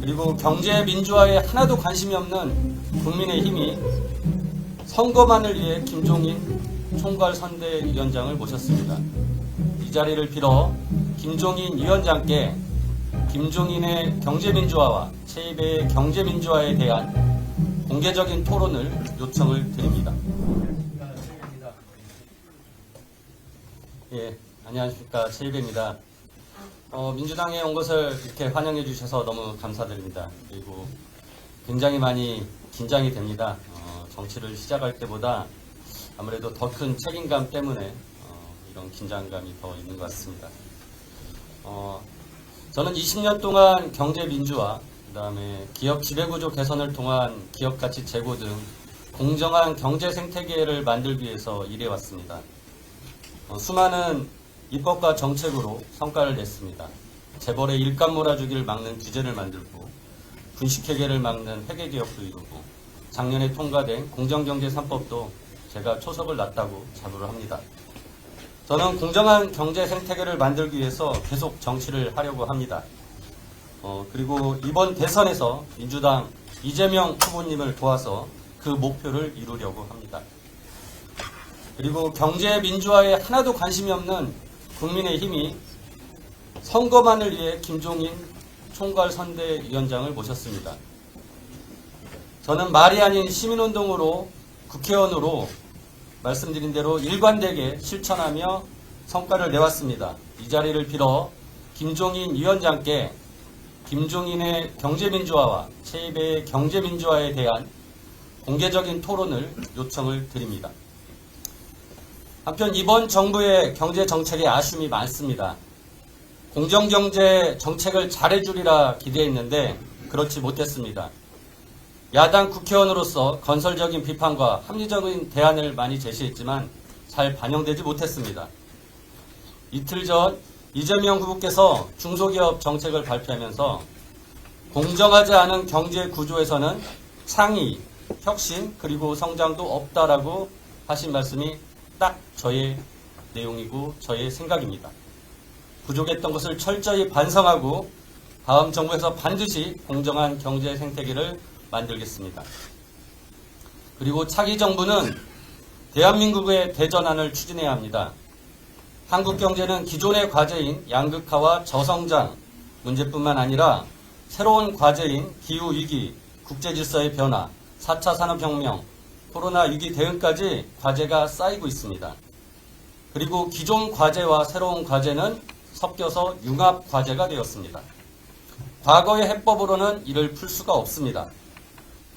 그리고 경제 민주화에 하나도 관심이 없는 국민의힘이 선거만을 위해 김종인 총괄 선대위원장을 모셨습니다. 이 자리를 빌어 김종인 위원장께 김종인의 경제민주화와 체입의 경제민주화에 대한 공개적인 토론을 요청을 드립니다. 예, 안녕하십니까. 체입입니다. 어, 민주당에 온 것을 이렇게 환영해 주셔서 너무 감사드립니다. 그리고 굉장히 많이 긴장이 됩니다. 어, 정치를 시작할 때보다 아무래도 더 큰 책임감 때문에 어, 이런 긴장감이 더 있는 것 같습니다. 어, 저는 20년 동안 경제 민주화, 그 다음에 기업 지배구조 개선을 통한 기업 가치 제고 등 공정한 경제 생태계를 만들기 위해서 일해왔습니다. 어, 수많은 입법과 정책으로 성과를 냈습니다. 재벌의 일감 몰아주기를 막는 규제를 만들고 분식회계를 막는 회계개혁도 이루고 작년에 통과된 공정경제 3법도 제가 초석을 놨다고 자부를 합니다. 저는 공정한 경제 생태계를 만들기 위해서 계속 정치를 하려고 합니다. 어, 그리고 이번 대선에서 민주당 이재명 후보님을 도와서 그 목표를 이루려고 합니다. 그리고 경제 민주화에 하나도 관심이 없는 국민의힘이 선거만을 위해 김종인 총괄 선대위원장을 모셨습니다. 저는 말이 아닌 시민운동으로 국회의원으로 말씀드린 대로 일관되게 실천하며 성과를 내왔습니다. 이 자리를 빌어 김종인 위원장께 김종인의 경제민주화와 체입의 경제민주화에 대한 공개적인 토론을 요청을 드립니다. 한편 이번 정부의 경제 정책에 아쉬움이 많습니다. 공정경제 정책을 잘해주리라 기대했는데 그렇지 못했습니다. 야당 국회의원으로서 건설적인 비판과 합리적인 대안을 많이 제시했지만 잘 반영되지 못했습니다. 이틀 전 이재명 후보께서 중소기업 정책을 발표하면서 공정하지 않은 경제 구조에서는 창의, 혁신, 그리고 성장도 없다라고 하신 말씀이 딱 저의 내용이고 저의 생각입니다. 부족했던 것을 철저히 반성하고 다음 정부에서 반드시 공정한 경제 생태계를 만들겠습니다. 그리고 차기 정부는 대한민국의 대전환을 추진해야 합니다. 한국 경제는 기존의 과제인 양극화와 저성장 문제뿐만 아니라 새로운 과제인 기후위기, 국제질서의 변화, 4차 산업혁명, 코로나 위기 대응까지 과제가 쌓이고 있습니다. 그리고 기존 과제와 새로운 과제는 섞여서 융합 과제가 되었습니다. 과거의 해법으로는 이를 풀 수가 없습니다.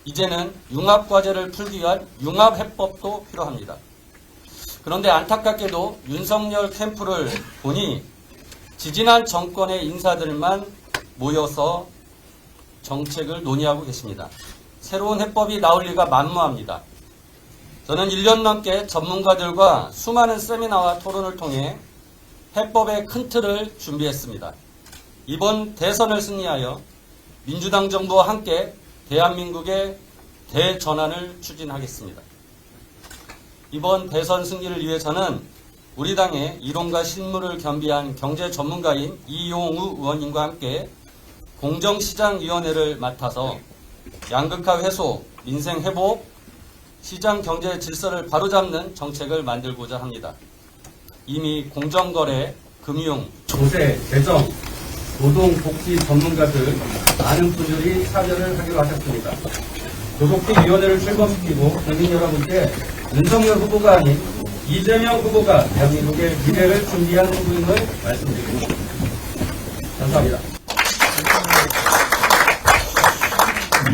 이제는 융합 과제를 풀기 위한 융합 해법도 필요합니다. 그런데 안타깝게도 윤석열 캠프를 보니 지지난 정권의 인사들만 모여서 정책을 논의하고 계십니다. 새로운 해법이 나올 리가 만무합니다. 저는 1년 넘게 전문가들과 수많은 세미나와 토론을 통해 해법의 큰 틀을 준비했습니다. 이번 대선을 승리하여 민주당 정부와 함께 대한민국의 대전환을 추진하겠습니다. 이번 대선 승리를 위해서는 우리 당의 이론과 실무를 겸비한 경제 전문가인 이용우 의원님과 함께 공정시장위원회를 맡아서 양극화 해소, 민생 회복, 시장 경제 질서를 바로잡는 정책을 만들고자 합니다. 이미 공정거래, 금융, 조세, 재정, 노동, 복지 전문가들 많은 분들이 참여를 하기로 하셨습니다. 조속히위원회를 출범시키고 국민 여러분께 윤석열 후보가 아닌 이재명 후보가 대한민국의 미래를 준비한 후보임을 말씀드립니다. 감사합니다.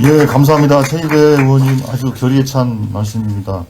예, 감사합니다. 최이배 의원님 아주 결의에 찬 말씀입니다.